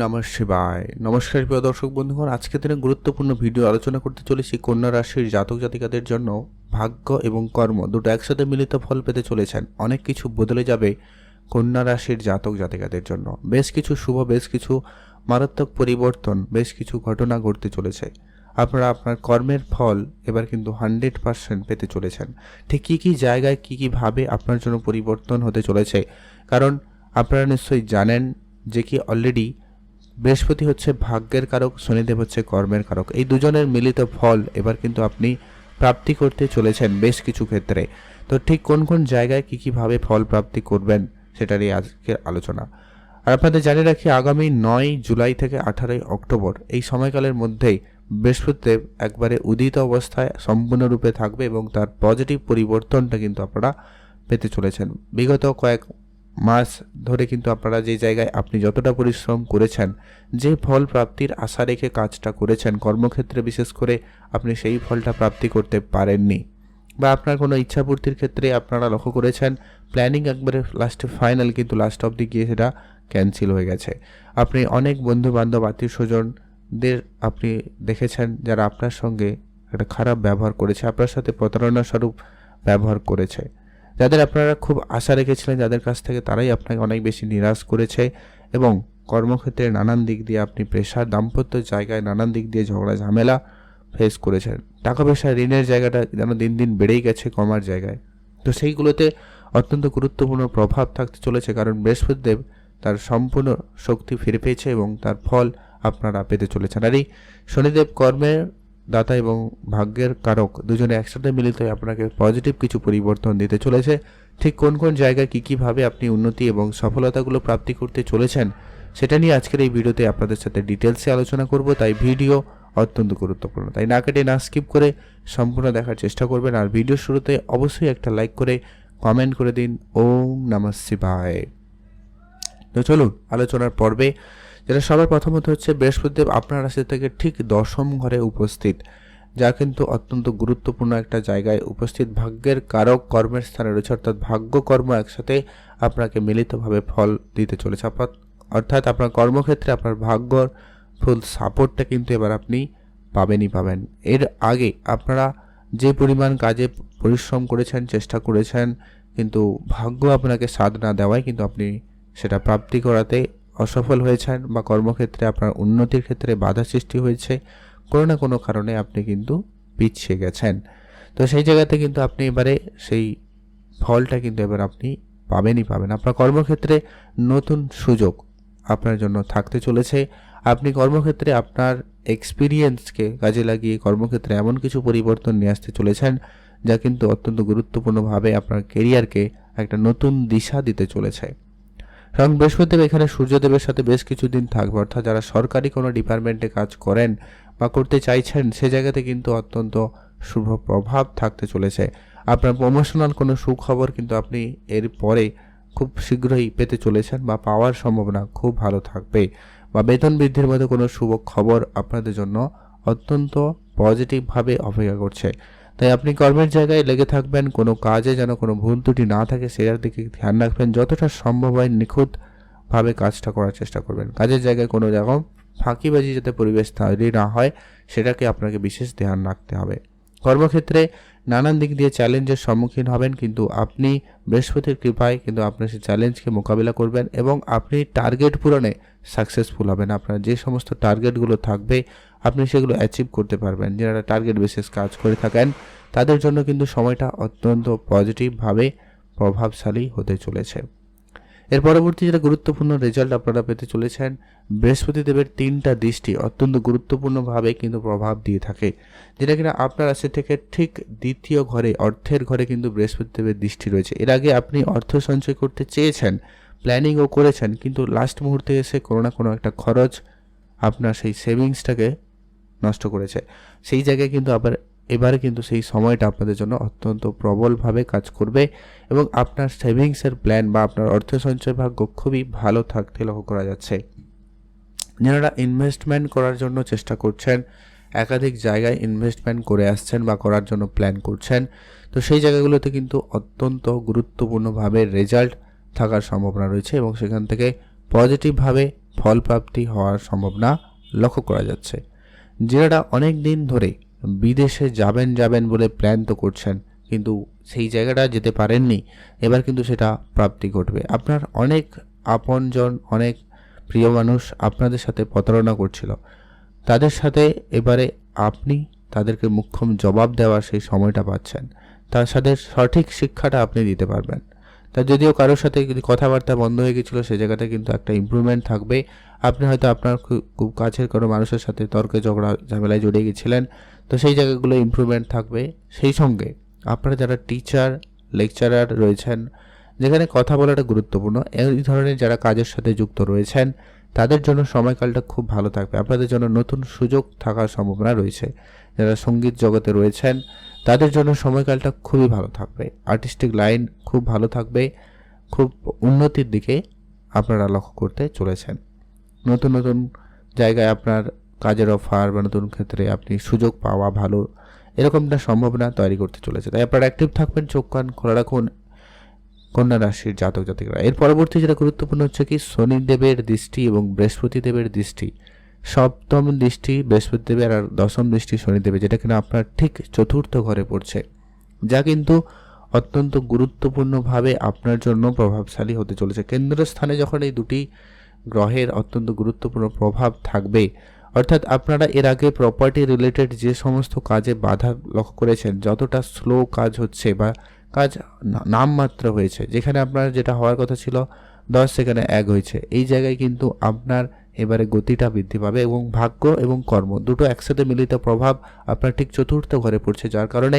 নমঃ শিবায়। নমস্কার প্রিয় দর্শক বন্ধুগণ আজকে দিনে গুরুত্বপূর্ণ ভিডিও আলোচনা করতে চলেছি কন্যা রাশির জাতক জাতিকাদের জন্য ভাগ্য এবং কর্ম। দুটো একসাথে মিলিত ফল পেতে চলেছেন। অনেক কিছু বদলে যাবে কন্যা রাশির জাতক জাতিকাদের জন্য। বেশ কিছু শুভ, বেশ কিছু মারাত্মক পরিবর্তন, বেশ কিছু ঘটনা ঘটতে চলেছে। আপনারা আপনার কর্মের ফল এবার কিন্তু হান্ড্রেড পার্সেন্ট পেতে চলেছেন। ঠিক কী কী জায়গায় কী কীভাবে আপনার জন্য পরিবর্তন হতে চলেছে? কারণ আপনারা নিশ্চয়ই জানেন যে কি অলরেডি বৃহস্পতি হচ্ছে ভাগ্যের কারক, শনিদেব হচ্ছে কর্মের কারক। এই দুজনের মিলিত ফল এবার কিন্তু আপনি প্রাপ্তি করতে চলেছেন বেশ কিছু ক্ষেত্রে। তো ঠিক কোন কোন জায়গায় কী কীভাবে ফল প্রাপ্তি করবেন সেটারই আজকের আলোচনা। আর আপনাদের জানিয়ে রাখি, আগামী নয় জুলাই থেকে আঠারোই অক্টোবর এই সময়কালের মধ্যেই বৃহস্পতিদেব একবারে উদিত অবস্থায় সম্পূর্ণরূপে থাকবে এবং তার পজিটিভ পরিবর্তনটা কিন্তু আপনারা পেতে চলেছেন। বিগত কয়েক মাস ধরে কিন্তু আপনারা যে জায়গায় আপনি যতটা পরিশ্রম করেছেন, যে ফল প্রাপ্তির আশা রেখে কাজটা করেছেন, কর্মক্ষেত্রে বিশেষ করে আপনি সেই ফলটা প্রাপ্তি করতে পারেননি বা আপনার কোনো ইচ্ছাপূর্তির ক্ষেত্রে আপনারা লক্ষ্য করেছেন প্ল্যানিং একবারে লাস্টে ফাইনাল কিন্তু লাস্ট অবধি গিয়ে সেটা ক্যান্সেল হয়ে গেছে। আপনি অনেক বন্ধু বান্ধব আত্মীয় স্বজনদের আপনি দেখেছেন যারা আপনার সঙ্গে একটা খারাপ ব্যবহার করেছে, আপনার সাথে প্রতারণা স্বরূপ ব্যবহার করেছে। যাদের আপনারা খুব আশা রেখেছিলেন, যাদের কাছ থেকে তারাই আপনাকে অনেক বেশি নিরাশ করেছে এবং কর্মক্ষেত্রে নানান দিক দিয়ে আপনি প্রেশার দাম্পত্য জায়গায় নানান দিক দিয়ে ঝগড়া, ঝামেলা ফেস করেছেন। টাকা পয়সা, ঋণের জায়গাটা যেন দিন দিন বেড়েই গেছে কমার জায়গায়। তো সেইগুলোতে অত্যন্ত গুরুত্বপূর্ণ প্রভাব থাকতে চলেছে কারণ বৃহস্পতিদেব তার সম্পূর্ণ শক্তি ফিরে পেয়েছে এবং তার ফল আপনারা পেতে চলেছেন। আর এই শনিদেব কর্মের দাতা এবং ভাগ্যের কারক দুজনে একসাথে মিলিত হয়ে আপনাকে পজিটিভ কিছু পরিবর্তন দিতে চলেছে। ঠিক কোন কোন জায়গায় কী কীভাবে আপনি উন্নতি এবং সফলতাগুলো প্রাপ্তি করতে চলেছেন, সেটা নিয়ে আজকের এই ভিডিওতে আপনাদের সাথে ডিটেলসে আলোচনা করব। তাই ভিডিও অত্যন্ত গুরুত্বপূর্ণ। তাই না কেটে না স্কিপ করে সম্পূর্ণ দেখার চেষ্টা করবেন। আর ভিডিও শুরুতে অবশ্যই একটা লাইক করে কমেন্ট করে দিন। ওম নমঃ শিবায়। তো চলুন, আলোচনার পর্বে যেটা সবার প্রথমত হচ্ছে বৃহস্পতিদেব আপনার রাশি থেকে ঠিক দশম ঘরে উপস্থিত, যা কিন্তু অত্যন্ত গুরুত্বপূর্ণ একটা জায়গায় উপস্থিত। ভাগ্যের কারক কর্মের স্থানে রয়েছে, অর্থাৎ ভাগ্য কর্ম একসাথে আপনাকে মিলিতভাবে ফল দিতে চলেছে। অর্থাৎ আপনার কর্মক্ষেত্রে আপনার ভাগ্যর ফুল সাপোর্টটা কিন্তু এবার আপনি পাবেনই পাবেন। এর আগে আপনারা যে পরিমাণ কাজে পরিশ্রম করেছেন, চেষ্টা করেছেন, কিন্তু ভাগ্য আপনাকে সাধ না দেওয়ায় কিন্তু আপনি সেটা প্রাপ্তি করাতে অসফল হয়েছেন বা কর্মক্ষেত্রে আপনার উন্নতির ক্ষেত্রে বাধা সৃষ্টি হয়েছে, কোনো না কোনো কারণে আপনি কিন্তু পিছিয়ে গেছেন। তো সেই জায়গাতে কিন্তু আপনি এবারে সেই ফলটা কিন্তু এবার আপনি পাবেনই পাবেন। আপনার কর্মক্ষেত্রে নতুন সুযোগ আপনার জন্য থাকতে চলেছে। আপনি কর্মক্ষেত্রে আপনার এক্সপিরিয়েন্সকে কাজে লাগিয়ে কর্মক্ষেত্রে এমন কিছু পরিবর্তন নিয়ে আসতে চলেছেন, যা কিন্তু অত্যন্ত গুরুত্বপূর্ণভাবে আপনার কেরিয়ারকে একটা নতুন দিশা দিতে চলেছে। কারণ বৃহস্পতিদেব এখানে সূর্যদেবের সাথে বেশ কিছুদিন থাকবে। অর্থাৎ যারা সরকারি কোনো ডিপার্টমেন্টে কাজ করেন বা করতে চাইছেন, সে জায়গাতে কিন্তু অত্যন্ত শুভ প্রভাব থাকতে চলেছে। আপনার প্রমোশনাল কোনো সুখবর কিন্তু আপনি এর পরে খুব শীঘ্রই পেতে চলেছেন বা পাওয়ার সম্ভাবনা খুব ভালো থাকবে বা বেতন বৃদ্ধির মতো কোনো শুভ খবর আপনাদের জন্য অত্যন্ত পজিটিভভাবে অপেক্ষা করছে। তাই আপনি কর্মের জায়গায় লেগে থাকবেন, কোনো কাজে যেন কোনো ভুল ত্রুটি না থাকে, সেটার দিকে ধ্যান রাখবেন। যতটা সম্ভব হয় নিখুঁতভাবে কাজটা করার চেষ্টা করবেন। কাজের জায়গায় কোনো রকম ফাঁকিবাজি যাতে পরিবেশ তৈরি না হয়, সেটাকে আপনাকে বিশেষ ধ্যান রাখতে হবে। কর্মক্ষেত্রে নানান দিক দিয়ে চ্যালেঞ্জের সম্মুখীন হবেন, কিন্তু আপনি বৃহস্পতির কৃপায় কিন্তু আপনার সেই চ্যালেঞ্জকে মোকাবিলা করবেন এবং আপনি টার্গেট পূরণে সাকসেসফুল হবেন। আপনার যে সমস্ত টার্গেটগুলো থাকবে আপনি সেগুলো অ্যাচিভ করতে পারবেন। যারা টার্গেট বেসিস কাজ করে থাকেন, তাদের জন্য কিন্তু সময়টা অত্যন্ত পজিটিভভাবে প্রভাবশালী হতে চলেছে। এর পরবর্তী যেটা গুরুত্বপূর্ণ রেজাল্ট আপনারা পেতে চলেছেন, বৃহস্পতিদেবের তিনটা দৃষ্টি অত্যন্ত গুরুত্বপূর্ণভাবে কিন্তু প্রভাব দিয়ে থাকে। যেটা কিনা আপনার রাশি থেকে ঠিক দ্বিতীয় ঘরে, অর্থের ঘরে কিন্তু বৃহস্পতিদেবের দৃষ্টি রয়েছে। এর আগে আপনি অর্থ সঞ্চয় করতে চেয়েছেন প্ল্যানিংও করেছেন, কিন্তু লাস্ট মুহূর্তে এসে কোনো না কোনো একটা খরচ আপনার সেই সেভিংসটাকে নষ্ট করেছে। সেই জায়গায় কিন্তু আবার, এবারে কিন্তু সেই সময়টা আপনাদের জন্য অত্যন্ত প্রবলভাবে কাজ করবে এবং আপনার সেভিংসের প্ল্যান বা আপনার অর্থ সঞ্চয় ভাগ্য খুবই ভালো থাকতে লক্ষ্য করা যাচ্ছে। যারা ইনভেস্টমেন্ট করার জন্য চেষ্টা করছেন, একাধিক জায়গায় ইনভেস্টমেন্ট করে আসছেন বা করার জন্য প্ল্যান করছেন, তো সেই জায়গাগুলোতে কিন্তু অত্যন্ত গুরুত্বপূর্ণভাবে রেজাল্ট থাকার সম্ভাবনা রয়েছে এবং সেখান থেকে পজিটিভভাবে ফলপ্রাপ্তি হওয়ার সম্ভাবনা লক্ষ্য করা যাচ্ছে। যারা অনেক দিন ধরে বিদেশে যাবেন যাবেন বলে প্ল্যান তো করছেন, কিন্তু সেই জায়গাটা যেতে পারেননি। এবার কিন্তু সেটা প্রাপ্তি ঘটবে। আপনার অনেক আপনজন, অনেক প্রিয় মানুষ আপনাদের সাথে প্রতারণা করছিল। তাদের সাথে এবারে আপনি তাদেরকে মুখ্যম জবাব দেওয়ার সেই সময়টা পাচ্ছেন। তার সাথে সঠিক শিক্ষাটা আপনি দিতে পারবেন। তা যদিও কারোর সাথে যদি কথাবার্তা বন্ধ হয়ে গেছিল, সে জায়গাতে কিন্তু একটা ইমপ্রুভমেন্ট থাকবে। আপনি হয়তো আপনার খুব কাছের কোনো মানুষের সাথে তর্কে ঝগড়া, ঝামেলায় জড়িয়ে গেছিলেন, তো সেই জায়গাগুলো ইম্প্রুভমেন্ট থাকবে। সেই সঙ্গে আপনারা যারা টিচার লেকচারার রয়েছেন, যেখানে কথা বলাটা গুরুত্বপূর্ণ, এই ধরনের যারা কাজের সাথে যুক্ত রয়েছেন, তাদের জন্য সময়কালটা খুব ভালো থাকবে। আপনাদের জন্য নতুন সুযোগ থাকার সম্ভাবনা রয়েছে। যারা সংগীত জগতে রয়েছেন, তাদের জন্য সময়কালটা খুবই ভালো থাকবে। আর্টিস্টিক লাইন খুব ভালো থাকবে। খুব উন্নতির দিকে আপনারা লক্ষ্য করতে চলেছেন। নতুন নতুন জায়গায় আপনার কাজের অফার বা নতুন ক্ষেত্রে আপনি সুযোগ পাওয়া ভালো এরকমটা সম্ভাবনা তৈরি করতে চলেছে। তাই আপনারা অ্যাক্টিভ থাকবেন, চোখ কান খোলা রাখুন কন্যা রাশির জাতক জাতিকরা। এর পরবর্তী যেটা গুরুত্বপূর্ণ হচ্ছে কি শনিদেবের দৃষ্টি এবং বৃহস্পতি দেবের দৃষ্টি। সপ্তম দৃষ্টি বৃহস্পতি দেবের আর দশম দৃষ্টি শনিদেবের যেটা কিনা আপনার ঠিক চতুর্থ ঘরে পড়ছে। যা কিন্তু অত্যন্ত গুরুত্বপূর্ণভাবে আপনার জন্য প্রভাবশালী হতে চলেছে। কেন্দ্রস্থানে যখন এই দুটি গ্রহের অত্যন্ত গুরুত্বপূর্ণ প্রভাব থাকবে। অর্থাৎ আপনারা এর আগে প্রপার্টি রিলেটেড যে সমস্ত কাজে বাধা লক্ষ্য করেছেন, যতটা স্লো কাজ হচ্ছে বা কাজ নামমাত্র হয়েছে, যেখানে আপনার যেটা হওয়ার কথা ছিল, দশ সেখানে এক হয়েছে, এই জায়গায় কিন্তু আপনার এবারে গতিটা বৃদ্ধি পাবে এবং ভাগ্য এবং কর্ম দুটো একসাথে মিলিত প্রভাব আপনার ঠিক চতুর্থ ঘরে পড়ছে, যার কারণে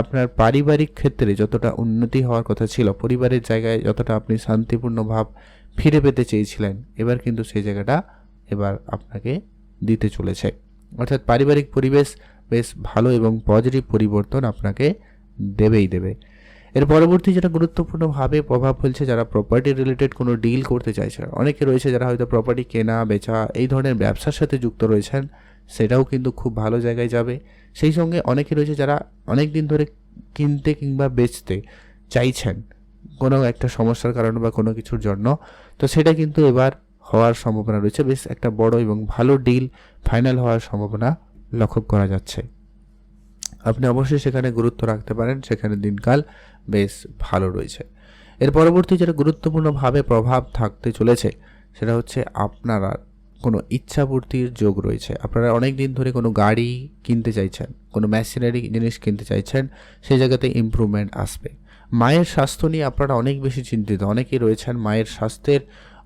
আপনার পারিবারিক ক্ষেত্রে যতটা উন্নতি হওয়ার কথা ছিল, পরিবারের জায়গায় যতটা আপনি শান্তিপূর্ণ ভাব ফিরে পেতে চেয়েছিলেন। এবার কিন্তু সেই জায়গাটা এবার আপনাকে দিতে চলেছে। অর্থাৎ পারিবারিক পরিবেশ বেশ ভালো এবং পজিটিভ পরিবর্তন আপনাকে দেবেই দেবে। এর পরবর্তী যেটা গুরুত্বপূর্ণভাবে প্রভাব ফেলছে, যারা প্রপার্টি রিলেটেড কোনো ডিল করতে চাইছে, অনেকে রয়েছে যারা হয়তো প্রপার্টি কেনা, বেচা, এই ধরনের ব্যবসার সাথে যুক্ত রয়েছেন, সেটাও কিন্তু খুব ভালো জায়গায় যাবে। সেই সঙ্গে অনেকে রয়েছে যারা অনেক দিন ধরে কিনতে কিংবা বেচতে চাইছেন। কোনো একটা সমস্যার কারণে বা কোনো কিছুর জন্য। তো সেটা কিন্তু এবার হওয়ার সম্ভাবনা রয়েছে। বেশ একটা বড় এবং ভালো ডিল ফাইনাল হওয়ার সম্ভাবনা লক্ষ্য করা যাচ্ছে। আপনি অবশ্যই সেখানে গুরুত্ব রাখতে পারেন, সেখানে দিনকাল বেশ ভালো রয়েছে। এর পরবর্তী যেটা গুরুত্বপূর্ণভাবে প্রভাব থাকতে চলেছে, সেটা হচ্ছে আপনারা কোনো ইচ্ছাপূর্তির যোগ রয়েছে। আপনারা অনেক দিন ধরে কোনো গাড়ি কিনতে চাইছেন, কোনো মেশিনারি জিনিস কিনতে চাইছেন, সেই জায়গাতে ইমপ্রুভমেন্ট আসবে। মায়ের স্বাস্থ্য নিয়ে আপনারা অনেক বেশি চিন্তিত। অনেকেই রয়েছেন মায়ের স্বাস্থ্যের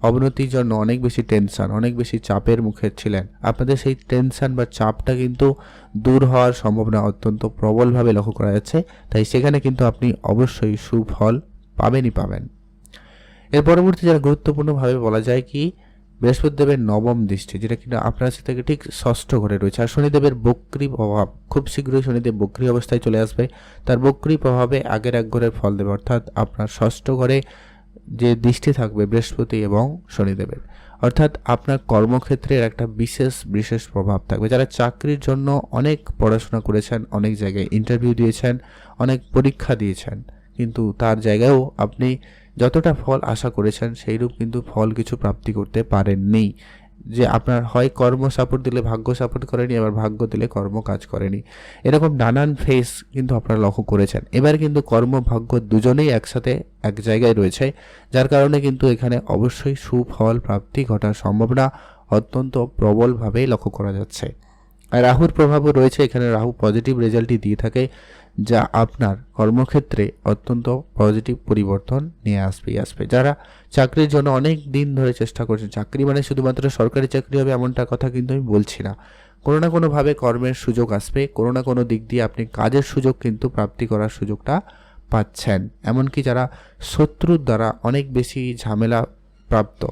অবনতির জন্য অনেক বেশি টেনশন অনেক বেশি চাপের মুখে ছিলেন। আপনাদের সেই টেনশন বা চাপটা কিন্তু দূর হওয়ার সম্ভাবনা অত্যন্ত প্রবলভাবে লক্ষ্য করা যাচ্ছে। তাই সেখানে কিন্তু আপনি অবশ্যই সুফল পাবেনই পাবেন। এর পরবর্তী যারা গুরুত্বপূর্ণভাবে বলা যায় কি বৃহস্পতি দেবের নবম দৃষ্টি, যেটা কিনা আপনার সাথে থেকে ঠিক ষষ্ঠ ঘরে রয়েছে। আর শনিদেবের বক্রি প্রভাব, খুব শীঘ্রই শনিদেব বক্রি অবস্থায় চলে আসবে। তার বক্রি প্রভাবে আগের এক ঘরের ফল দেবে, অর্থাৎ আপনার ষষ্ঠ ঘরে যে দৃষ্টি থাকবে বৃহস্পতি এবং শনিদেবের, অর্থাৎ আপনার কর্মক্ষেত্রের একটা বিশেষ বিশেষ প্রভাব থাকবে। যারা চাকরির জন্য অনেক পড়াশোনা করেছেন, অনেক জায়গায় ইন্টারভিউ দিয়েছেন, অনেক পরীক্ষা দিয়েছেন কিন্তু তার জায়গায়ও আপনি যতটা ফল আশা করেছেন, সেইরূপ কিন্তু ফল কিছু প্রাপ্তি করতে পারেননি। যে আপনার হয় কর্ম সাপোর্ট দিলে ভাগ্য সাপোর্ট করেনি, আবার ভাগ্য দিলে কর্ম কাজ করেনি। এরকম নানান ফেস কিন্তু আপনারা লক্ষ্য করেছেন। এবার কিন্তু কর্ম, ভাগ্য দুজনেই একসাথে এক জায়গায় রয়েছে, যার কারণে কিন্তু এখানে অবশ্যই সুফল প্রাপ্তি ঘটার সম্ভাবনা অত্যন্ত প্রবলভাবেই লক্ষ্য করা যাচ্ছে। আর রাহুর প্রভাবও রয়েছে, এখানে রাহু পজিটিভ রেজাল্টই দিয়ে থাকে। যা আপনার কর্মক্ষেত্রে অত্যন্ত পজিটিভ পরিবর্তন নিয়ে আসবেই আসবে। যারা চাকরির জন্য অনেক দিন ধরে চেষ্টা করছেন, চাকরি মানে শুধুমাত্র সরকারি চাকরি হবে এমনটা কথা কিন্তু আমি বলছি না। কোনো না কোনোভাবে কর্মের সুযোগ আসবে, কোনো না কোনো দিক দিয়ে আপনি কাজের সুযোগ কিন্তু প্রাপ্তি করার সুযোগটা পাচ্ছেন। এমনকি যারা শত্রুর দ্বারা অনেক বেশি ঝামেলা প্রাপ্ত,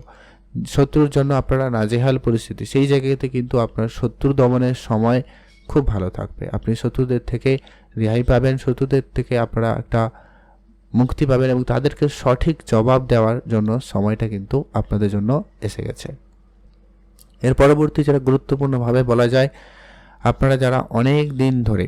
শত্রুর জন্য আপনারা নাজেহাল পরিস্থিতি, সেই জায়গাতে কিন্তু আপনার শত্রু দমনের সময় খুব ভালো থাকবে। আপনি শত্রুদের থেকে রেহাই পাবেন, শত্রুদের থেকে আপনারা একটা মুক্তি পাবেন এবং তাদেরকে সঠিক জবাব দেওয়ার জন্য সময়টা কিন্তু আপনাদের জন্য এসে গেছে। এর পরবর্তী যারা গুরুত্বপূর্ণভাবে বলা যায়, আপনারা যারা অনেক দিন ধরে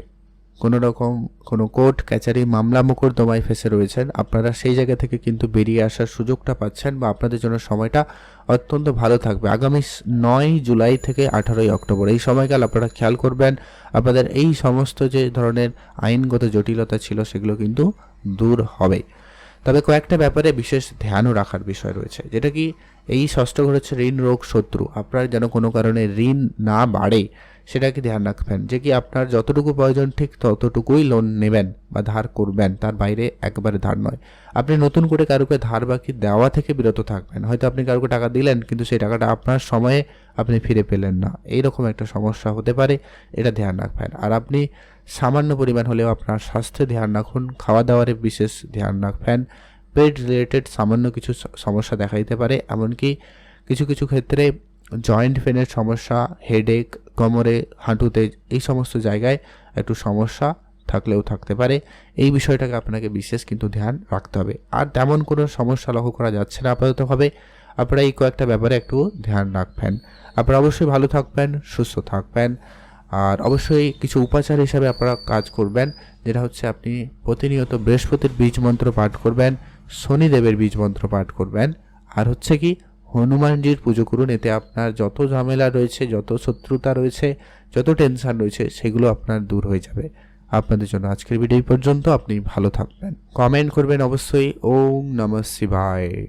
কোনো রকম কোনো কোর্ট, কাচারি, মামলা মোকদ্দমায় ফেসে রয়েছেন। আপনারা সেই জায়গা থেকে কিন্তু বেরিয়ে আসার সুযোগটা পাচ্ছেন বা আপনাদের জন্য সময়টা অত্যন্ত ভালো থাকবে। আগামী নয় জুলাই থেকে আঠারোই অক্টোবর এই সময়কাল আপনারা খেয়াল করবেন, আপনাদের এই সমস্ত যে ধরনের আইনগত জটিলতা ছিল সেগুলো কিন্তু দূর হবে। তবে কয়েকটা ব্যাপারে বিশেষ ধ্যানও রাখার বিষয় রয়েছে। যেটা কি, এই ষষ্ঠ ঘর হচ্ছে ঋণ রোগ শত্রু। আপনার যেন কোনো কারণে ঋণ না বাড়ে সেটাকে ধ্যান রাখবেন যে কি আপনার যতটুকু প্রয়োজন ঠিক ততটুকুই লোন নেবেন বা ধার করবেন। তার বাইরে একবারে ধার নয়। আপনি নতুন করে কারোকে ধার বাকি দেওয়া থেকে বিরত থাকবেন। হয়তো আপনি কারোকে টাকা দিলেন, কিন্তু সেই টাকাটা আপনার সময়ে আপনি ফিরে পেলেন না। এইরকম একটা সমস্যা হতে পারে, এটা ধ্যান রাখবেন। আর আপনি সামান্য পরিমাণ হলেও আপনার স্বাস্থ্যে ধ্যান রাখুন খাওয়া দাওয়ারে বিশেষ ধ্যান রাখবেন। পেট রিলেটেড সামান্য কিছু সমস্যা দেখা দিতে পারে। এমনকি কিছু কিছু ক্ষেত্রে জয়েন্ট পেনের সমস্যা হেডেক কোমরে, হাঁটুতে এই সমস্ত জায়গায় একটু সমস্যা থাকলেও থাকতে পারে। এই বিষয়টাকে আপনাকে বিশেষ কিন্তু ধ্যান রাখতে হবে। আর তেমন কোনো সমস্যা লক্ষ্য করা যাচ্ছে না আপাততভাবে আপনারা এই কয়েকটা ব্যাপারে একটু ধ্যান রাখবেন। আপনারা অবশ্যই ভালো থাকবেন, সুস্থ থাকবেন। আর অবশ্যই কিছু উপাচার হিসাবে আপনারা কাজ করবেন, যেটা হচ্ছে আপনি প্রতিনিয়ত বৃহস্পতির বীজ মন্ত্র পাঠ করবেন, শনিদেবের বীজ মন্ত্র পাঠ করবেন। আর হচ্ছে কি হনুমানজির পুজো করুন, এতে আপনার যত ঝামেলা রয়েছে, যত শত্রুতা রয়েছে, যত টেনশন রয়েছে, সেগুলো আপনার দূর হয়ে যাবে। আপনাদের জন্য আজকের ভিডিও পর্যন্ত। আপনি ভালো থাকবেন। কমেন্ট করবেন অবশ্যই। ওম নমঃ শিবায়।